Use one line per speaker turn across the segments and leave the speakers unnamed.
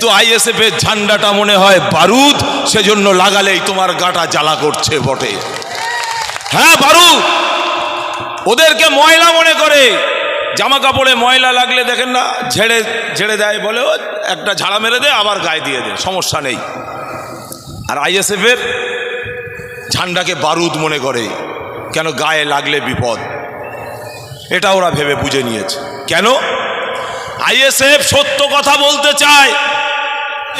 কিন্তু আইএসএফ এর ঝান্ডাটা মনে হয় বারুদ, সেজন্য লাগালেই তোমার গাটা জ্বালা করছে বটে। হ্যাঁ বারুদ! ওদেরকে ময়লা মনে করে। জামা কাপড়ে ময়লা লাগলে দেখেন না, ঝেড়ে ঝেড়ে দেয় বলে একটা ঝাড়া মেরে দে, আবার গায়ে দিয়ে দে, সমস্যা নেই। আর আইএসএফ এর ঝান্ডাকে বারুদ মনে করে, কেন গায়ে লাগলে বিপদ? এটা ওরা ভেবে বুঝে নিয়েছে। কেন? আইএসএফ সত্য কথা বলতে চায়।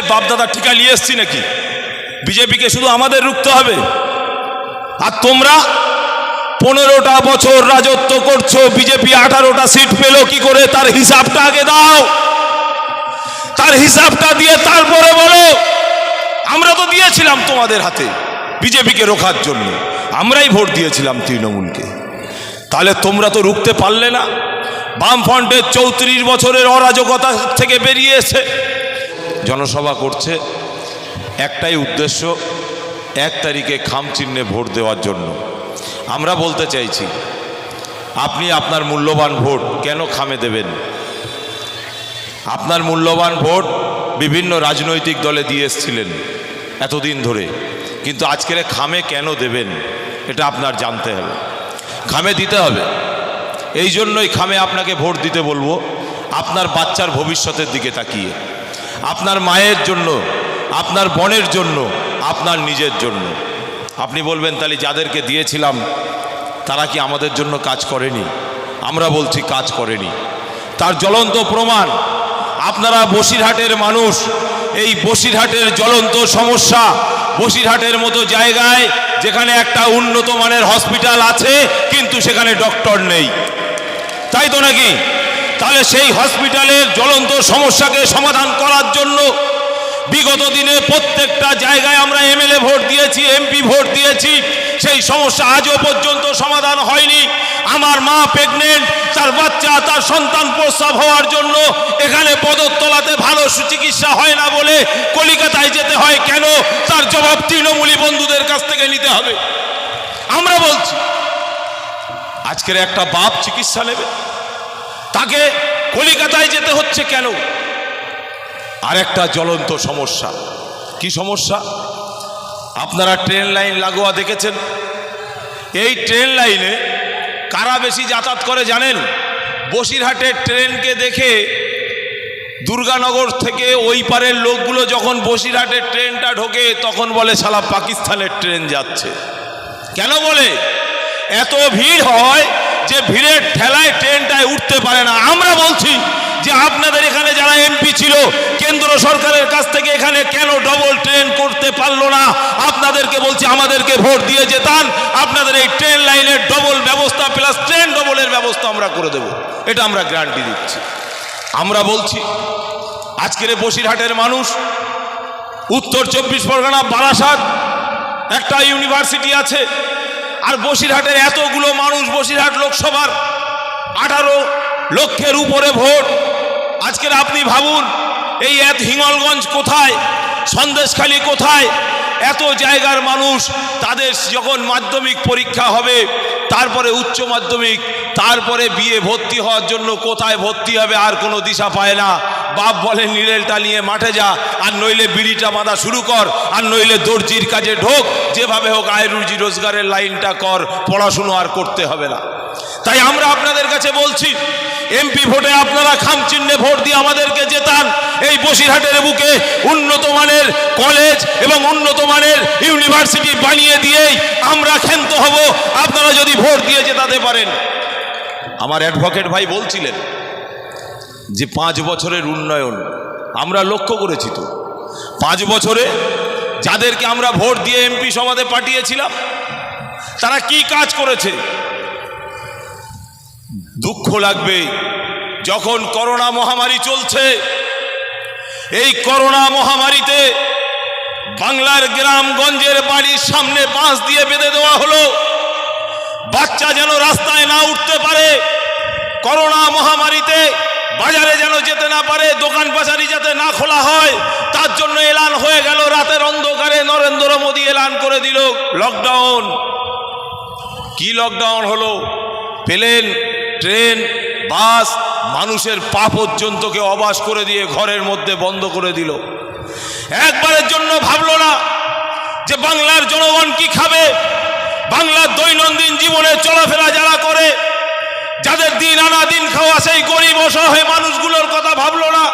বাপদাদা টিকা নিয়ে এসছি নাকি? বিজেপিকে শুধু আমাদের রুখতে হবে। আর তোমরা পনেরোটা বছর রাজত্ব করছ, বিজেপি আঠারোটা সিট পেল, কি করে তার হিসাবটা আগে দাও? তার হিসাবটা দিয়ে তারপরে বলো, আমরা তো দিয়েছিলাম তোমাদের হাতে বিজেপিকে রোখার জন্য। আমরাই ভোট দিয়েছিলাম তৃণমূলকে। তাহলে তোমরা তো রুখতে পারলে না। বামফ্রন্টের চৌত্রিশ বছরের অরাজকতা থেকে বেরিয়ে এসে জনসভা করছে। একটাই উদ্দেশ্য, এক তারিখে খাম চিহ্নে ভোট দেওয়ার জন্য। আমরা বলতে চাইছি, আপনি আপনার মূল্যবান ভোট কেন খামে দেবেন? আপনার মূল্যবান ভোট বিভিন্ন রাজনৈতিক দলে দিয়ে এসছিলেন এতদিন ধরে। কিন্তু আজকের খামে কেন দেবেন, এটা আপনার জানতে হবে। খামে দিতে হবে। এই জন্যই খামে আপনাকে ভোট দিতে বলব। আপনার বাচ্চার ভবিষ্যতের দিকে তাকিয়ে। আপনার মায়ের জন্য, আপনার বোনের জন্য, আপনার নিজের জন্য। আপনি বলবেন, তাহলে যাদেরকে দিয়েছিলাম, তারা কি আমাদের জন্য কাজ করেনি? আমরা বলছি, কাজ করেনি। তার জ্বলন্ত প্রমাণ, আপনারা বসিরহাটের মানুষ, এই বসিরহাটের জ্বলন্ত সমস্যা, বসিরহাটের মতো জায়গায় যেখানে একটা উন্নত মানের হসপিটাল আছে, কিন্তু সেখানে ডক্টর নেই। তাই তো নাকি? তাহলে সেই হসপিটালের জ্বলন্ত সমস্যাকে সমাধান করার জন্য বিগত দিনে প্রত্যেকটা জায়গায় আমরা এমএলএ ভোট দিয়েছি, এমপি ভোট দিয়েছি। সেই সমস্যা আজও পর্যন্ত সমাধান হয়নি। আমার মা প্রেগনেন্ট তার বাচ্চা, তার সন্তান প্রস্রাব হওয়ার জন্য এখানে পদতলাতে ভালো সুচিকিৎসা হয় না বলে কলিকাতায় যেতে হয় কেন? তার জবাব তৃণমূলী বন্ধুদের কাছ থেকে নিতে হবে। আমরা বলছি, আজকের একটা বাপ চিকিৎসা নেবে। তাকে কলিকাতায় যেতে হচ্ছে কেন? আর একটা জ্বলন্ত সমস্যা। কি সমস্যা? আপনারা ট্রেন লাইন লাগোয়া দেখেছেন? এই ট্রেন লাইনে কারা বেশি যাতায়াত করে জানেন? বসিরহাটের ট্রেনকে দেখে দুর্গানগর থেকে ওই পারের লোকগুলো যখন বসিরহাটের ট্রেনটা ঢোকে, তখন বলে সালা পাকিস্তানের ট্রেন যাচ্ছে। কেন বলে? এত ভিড় হয় যে ভিড়ের ঠেলায় ট্রেনটায় উঠতে পারে না। আমরা বলছি যে আপনাদের এখানে যারা এমপি ছিল, কেন্দ্র সরকারের কাছ থেকে এখানে কেন ডবল ট্রেন করতে পারল না? আপনাদেরকে বলছি, আমাদেরকে ভোট দিয়ে যেতান। আপনাদের এই ট্রেন লাইনের ডবল ব্যবস্থা প্লাস ট্রেন ডবলের ব্যবস্থা আমরা করে দেব। এটা আমরা গ্যারান্টি দিচ্ছি। আমরা বলছি, আজকের বসিরহাটের মানুষ, উত্তর চব্বিশ পরগনা, বারাসাত, একটা ইউনিভার্সিটি আছে। আর বসিরহাটের এতগুলো মানুষ বসিরহাট লোকসভার আঠারো লক্ষের উপরে ভোট। আজকের আপনি ভাবুন, এই এত হিঙ্গলগঞ্জ কোথায়, সন্দেশখালী কোথায়? এত জায়গার মানুষ তাদের যখন মাধ্যমিক পরীক্ষা হবে, তারপরে উচ্চ মাধ্যমিক তারপরে বিয়ে ভর্তি হওয়ার জন্য কোথায় ভর্তি হবে আর কোনো দিশা পায় না। বাপ বলে, নিরেলটা নিয়ে মাঠে যা, আর নইলে বিড়িটা বাঁধা শুরু কর, আর নইলে দর্জির কাজে ঢোক। যেভাবে হোক আয় রুজি রোজগারের লাইনটা কর, পড়াশুনো আর করতে হবে না। তাই আমরা আপনাদের কাছে বলছি, এমপি ভোটে আপনারা খামচিহ্নে ভোট দিয়ে আমাদেরকে জেতান। এই বসিরহাটের বুকে উন্নত মানের কলেজ এবং উন্নত মানের ইউনিভার্সিটি বানিয়ে দিয়েই আমরা ক্ষান্ত হব। আপনারা যদি ভোট দিয়ে জেতাতে পারেন। আমার অ্যাডভোকেট ভাই বলছিলেন যে পাঁচ বছরের উন্নয়ন আমরা লক্ষ্য করেছি তো। পাঁচ বছরে যাদেরকে আমরা ভোট দিয়ে এমপি সমাজে পাঠিয়েছিলাম, তারা কি কাজ করেছে? দুঃখ লাগবে যখন করোনা মহামারী চলছে। এই করোনা মহামারীতে বাংলার গ্রামগঞ্জের বাড়ির সামনে বাঁশ দিয়ে বেঁধে দেওয়া হলো। বাচ্চা যেন রাস্তায় না উঠতে পারে করোনা মহামারীতে বাজারে যেন যেতে না পারে, দোকান বাজারি যাতে না খোলা হয়, তার জন্য এলান হয়ে গেল, রাতের অন্ধকারে নরেন্দ্র মোদী এলান করে দিল লকডাউন। কি লকডাউন হলো? প্লেন, ট্রেন, বাস, মানুষের পা পর্যন্তকে অবাস করে দিয়ে ঘরের মধ্যে বন্ধ করে দিল। একবারের জন্য ভাবলো না যে বাংলার জনগণ কি খাবে? বাংলার দৈনন্দিন জীবনে চলাফেরা যারা করে যাদের দিন আনা দিন খাওয়া, সেই গরিব অসহায় মানুষগুলোর কথা ভাবলো না।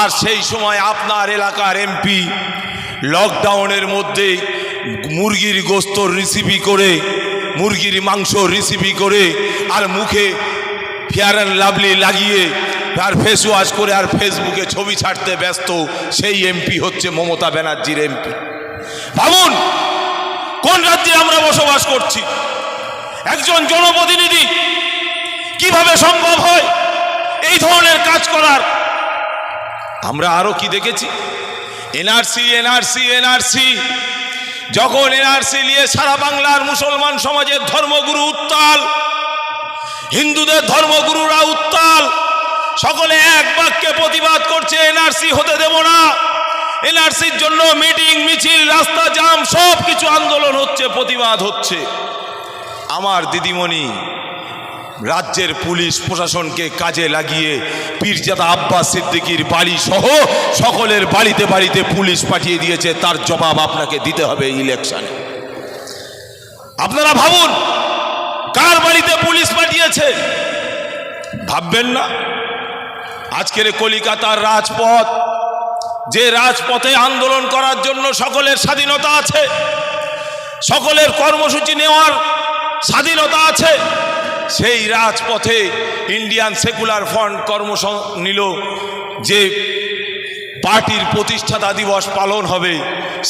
আর সেই সময় আপনার এলাকার এমপি লকডাউনের মধ্যে মুরগির গোস্ত রিসিপি করে, মুরগির মাংস রিসিপি করে, আর মুখে ফেয়ার অ্যান্ড লাভলি লাগিয়ে, আর ফেস ওয়াশ করে, আর ফেসবুকে ছবি ছাড়তে ব্যস্ত, সেই এমপি হচ্ছে মমতা ব্যানার্জির এমপি। ভাবুন, কোন রাজ্যে আমরা বসবাস করছি? একজন জনপ্রতিনিধি কীভাবে সম্ভব হয় এই ধরনের কাজ করার? আমরা আরও কি দেখেছি? NRC NRC NRC. যখন এনআরসি নিয়ে সারা বাংলার মুসলমান সমাজের ধর্মগুরু উত্তাল, হিন্দুদের ধর্মগুরুরা উত্তাল, সকলে এক বাক্যে প্রতিবাদ করছে, এনআরসি হতে দেব না। এনআরসির জন্য মিটিং, মিছিল, রাস্তা, জাম সব কিছু আন্দোলন হচ্ছে, প্রতিবাদ হচ্ছে। আমার দিদিমণি, রাজ্যের পুলিশ প্রশাসনকে কাজে লাগিয়ে পীরজাদা আব্বাস সিদ্দিকির বাড়ি সহ সকলের বাড়িতে বাড়িতে পুলিশ পাঠিয়ে দিয়েছে, তার জবাব আপনাকে দিতে হবে ইলেকশনে আপনারা ভাবুন, কার বাড়িতে পুলিশ পাঠিয়েছে? ভাববেন না। আজকের কলিকাতার রাজপথ, যে রাজপথে আন্দোলন করার জন্য সকলের স্বাধীনতা আছে, সকলের কর্মসূচি নেওয়ার স্বাধীনতা আছে। সেই রাজপথে ইন্ডিয়ান সেকুলার ফ্রন্ট কর্মস, নিল যে পার্টির প্রতিষ্ঠাতা দিবস পালন হবে,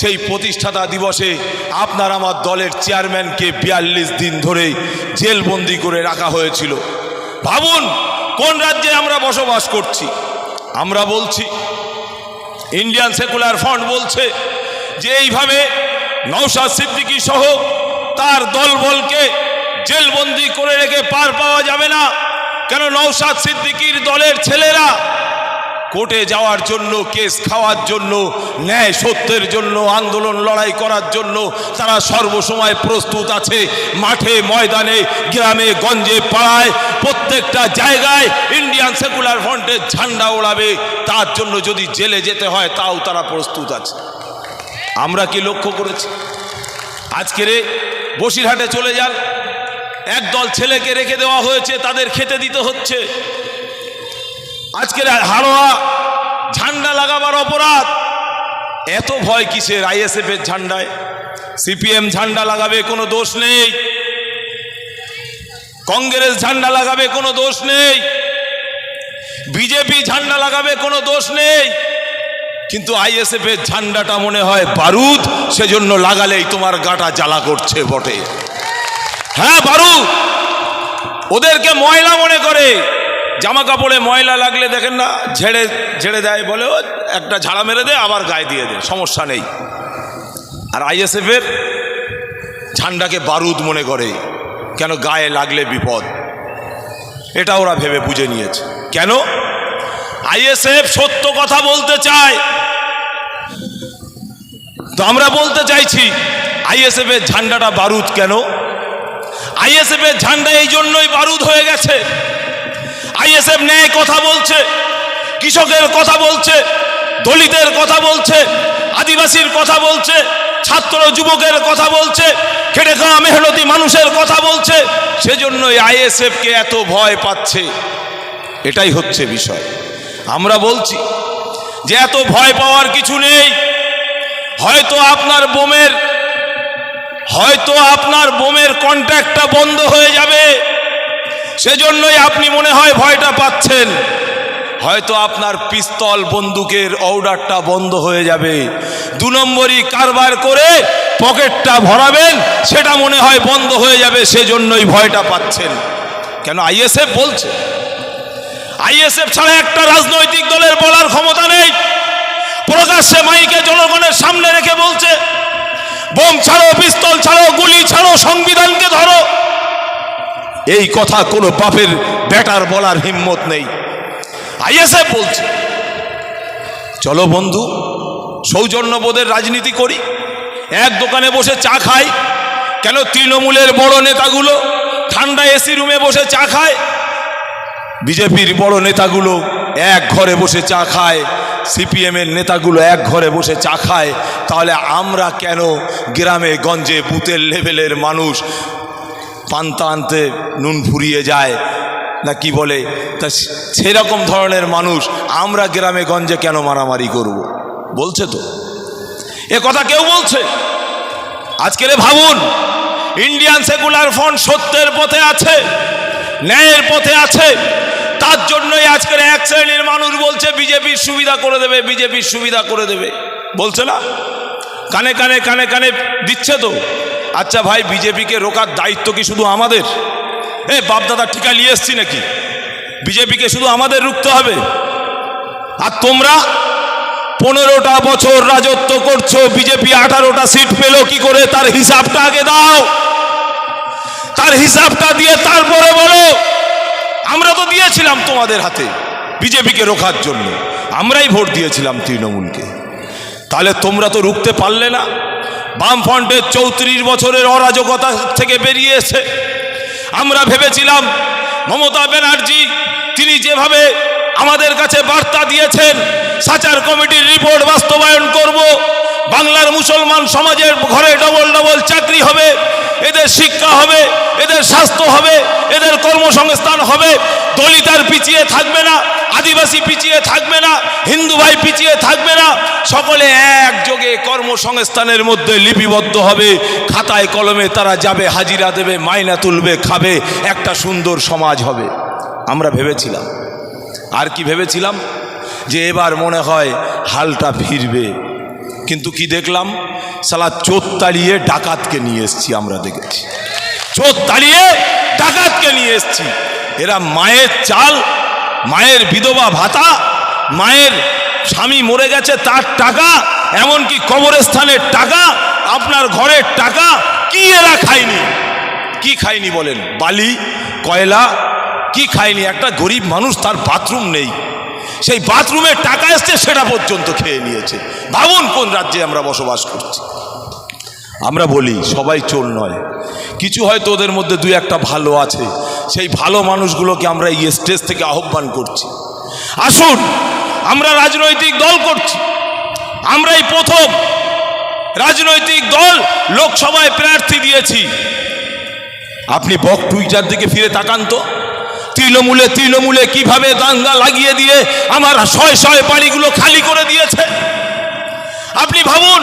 সেই প্রতিষ্ঠাতা দিবসে আপনার আমার দলের চেয়ারম্যানকে বিয়াল্লিশ দিন ধরে জেলবন্দি করে রাখা হয়েছিল। ভাবুন, কোন রাজ্যে আমরা বসবাস করছি? আমরা বলছি ইন্ডিয়ান সেকুলার ফ্রন্ট বলছে যে এইভাবে নৌসাদ সিদ্দিকী সহ তার দলবলকে জেলবন্দি করে রেখে পার পাওয়া যাবে না। কেন নৌসাদ সিদ্দিকীর দলের ছেলেরা কোর্টে যাওয়ার জন্য, কেস খাওয়ার জন্য, ন্যায় সত্যের জন্য, আন্দোলন লড়াই করার জন্য তারা সর্বসময় প্রস্তুত আছে। মাঠে, ময়দানে, গ্রামে, গঞ্জে, পাড়ায়, প্রত্যেকটা জায়গায় ইন্ডিয়ান সেকুলার ফ্রন্টের ঝান্ডা ওড়াবে। তার জন্য যদি জেলে যেতে হয়, তাও তারা প্রস্তুত আছে। আমরা কি লক্ষ্য করেছি? আজকের বসিরহাটে চলে যান। একদল ছেলেকে রেখে দেওয়া হয়েছে, তাদের খেতে দিতে হচ্ছে। আজকের হাড়োয়া ঝান্ডা লাগাবার অপরাধ। এত ভয় কিসের আইএসএফ এর ঝান্ডায়? সিপিএম ঝান্ডা লাগাবে, কোনো দোষ নেই। কংগ্রেস ঝান্ডা লাগাবে, কোনো দোষ নেই। বিজেপি ঝান্ডা লাগাবে, কোনো দোষ নেই। কিন্তু আইএসএফ এর ঝান্ডাটা মনে হয় বারুদ, সেজন্য লাগালেই তোমার গাটা জ্বালা করছে বটে। হ্যাঁ বারুদ! ওদেরকে ময়লা মনে করে। জামা কাপড়ে ময়লা লাগলে দেখেন না, ঝেড়ে ঝেড়ে দেয় বলে একটা ঝাড়া মেরে দে, আবার গায়ে দিয়ে দে, সমস্যা নেই। আর আইএসএফের ঝান্ডাকে বারুদ মনে করে, কেন গায়ে লাগলে বিপদ? এটা ওরা ভেবে বুঝে নিয়েছে। কেন? আইএসএফ সত্য কথা বলতে চায়। তো আমরা বলতে চাইছি, আইএসএফ এর ঝান্ডাটা বারুদ কেন? আইএসএফ এর ঝান্ডা এই জন্যই বারুদ হয়ে গেছে। আইএসএফ ন্যায় কথা বলছে, কৃষকের কথা বলছে, দলিতের কথা বলছে, আদিবাসীর কথা বলছে, ছাত্র যুবকের কথা বলছে খেটে খাওয়া মেহনতি মানুষের কথা বলছে, সেজন্যই আইএসএফকে এত ভয় পাচ্ছে। এটাই হচ্ছে বিষয়। আমরা বলছি যে এত ভয় পাওয়ার কিছু নেই। হয়তো আপনার বোমের, হয়তো আপনার বোমের কন্ট্যাক্টটা বন্ধ হয়ে যাবে। সেজন্যই আপনি মনে হয় ভয়টা পাচ্ছেন। হয়তো আপনার পিস্তল বন্দুকের অর্ডারটা বন্ধ হয়ে যাবে। দু নম্বরই কারবার করে পকেটটা ভরাবেন, সেটা মনে হয় বন্ধ হয়ে যাবে, সেজন্যই ভয়টা পাচ্ছেন। কেন আইএসএফ বলছে? আইএসএফ ছাড়া একটা রাজনৈতিক দলের বলার ক্ষমতা নেই। প্রকাশ্যে মাইকে জনগণের সামনে রেখে বলছে, বোম ছাড়ো, পিস্তল ছাড়ো, গুলি ছাড়ো, সংবিধানকে ধরো। এই কথা কোনো বাপের বেটার বলার হিম্মত নেই। আইএসএফ বলছে, চলো বন্ধু, সৌজন্যবোধের রাজনীতি করি। এক দোকানে বসে চা খাই। কেন তৃণমূলের বড় নেতাগুলো ঠান্ডা এসি রুমে বসে চা খায়? বিজেপির বড় নেতাগুলো এক ঘরে বসে চা খায়, সিপিএমের নেতাগুলো এক ঘরে বসে চা খায়, তাহলে আমরা কেন গ্রামে গঞ্জে বুথের লেভেলের মানুষ পান্তা আনতে নুন ফুরিয়ে যায়? না কি বলে? তা সেরকম ধরনের মানুষ আমরা গ্রামে গঞ্জে কেন মারামারি করব? বলছে তো। এ কথা কেউ বলছে? আজকের ভাবুন, ইন্ডিয়ান সেকুলার ফ্রন্ট সত্যের পথে আছে, ন্যায়ের পথে আছে তার জন্যই আজকের এক শ্রেণির মানুষ বলছে, বিজেপির সুবিধা করে দেবে, বিজেপির সুবিধা করে দেবে। বলছে না? কানে কানে কানে কানে দিচ্ছে তো। আচ্ছা ভাই, বিজেপিকে রোকার দায়িত্ব কি শুধু আমাদের? এ, বাপদাদা ঠিকা নিয়ে এসছি নাকি? বিজেপিকে শুধু আমাদের রুখতে হবে? আর তোমরা পনেরোটা বছর রাজত্ব করছ, বিজেপি আঠারোটা সিট পেল, কি করে তার হিসাবটা আগে দাও? তার হিসাবটা দিয়ে তারপরে বলো আমরা তো দিয়েছিলাম তোমাদের হাতে বিজেপিকে রোখার জন্য। আমরাই ভোট দিয়েছিলাম তৃণমূলকে। তাহলে তোমরা তো রুখতে পারলে না। বামফ্রন্টের চৌত্রিশ বছরের অরাজকতা থেকে বেরিয়ে এসে আমরা ভেবেছিলাম, মমতা ব্যানার্জি তিনি যেভাবে আমাদের কাছে বার্তা দিয়েছেন, সাচার কমিটির রিপোর্ট বাস্তবায়ন করব বাংলার মুসলমান সমাজের ঘরে ডবল ডবল চাকরি হবে, এদের শিক্ষা হবে, এদের স্বাস্থ্য হবে, এদের কর্মসংস্থান হবে, দলিত আর পিছিয়ে থাকবে না, আদিবাসী পিছিয়ে থাকবে না, হিন্দু ভাই পিছিয়ে থাকবে না, সকলে একযোগে কর্মসংস্থানের মধ্যে লিপিবদ্ধ হবে, খাতায় কলমে তারা যাবে, হাজিরা দেবে, মাইনা তুলবে, খাবে, একটা সুন্দর সমাজ হবে। আমরা ভেবেছিলাম, আর কি ভেবেছিলাম? যে এবার মনে হয় হালটা ফিরবে। কিন্তু কি দেখলাম? সালা চোর তাড়িয়ে ডাকাতকে নিয়ে এসছি আমরা দেখেছি। চোর তাড়িয়ে ডাকাতকে নিয়ে এসছি। এরা মায়ের চাল, মায়ের বিধবা ভাতা, মায়ের স্বামী মরে গেছে তার টাকা, এমনকি কবরস্থানের টাকা, আপনার ঘরের টাকা, কি এরা খায়নি? কি খায়নি বলেন? বালি, কয়লা, কি খায়নি? একটা গরিব মানুষ তার বাথরুম নেই। সেই বাথরুমের টাকা এসছে, সেটা পর্যন্ত খেয়ে নিয়েছে। ভাবুন কোন রাজ্যে আমরা বসবাস করছি। আমরা বলি, সবাই চোর নয়। কিছু হয়তো ওদের মধ্যে দুই একটা ভালো আছে। সেই ভালো মানুষগুলোকে আমরা এই স্টেজ থেকে আহ্বান করছি। আসুন, আমরা রাজনৈতিক দল করছি। আমরাই প্রথম রাজনৈতিক দল লোকসভায় প্রার্থী দিয়েছি। আপনি বক টুইটার দিকে ফিরে তাকান তো। তৃণমূলে তৃণমূলে কীভাবে দাঙ্গা লাগিয়ে দিয়ে আমার শয় শয় বাড়িগুলো খালি করে দিয়েছে? আপনি ভাবুন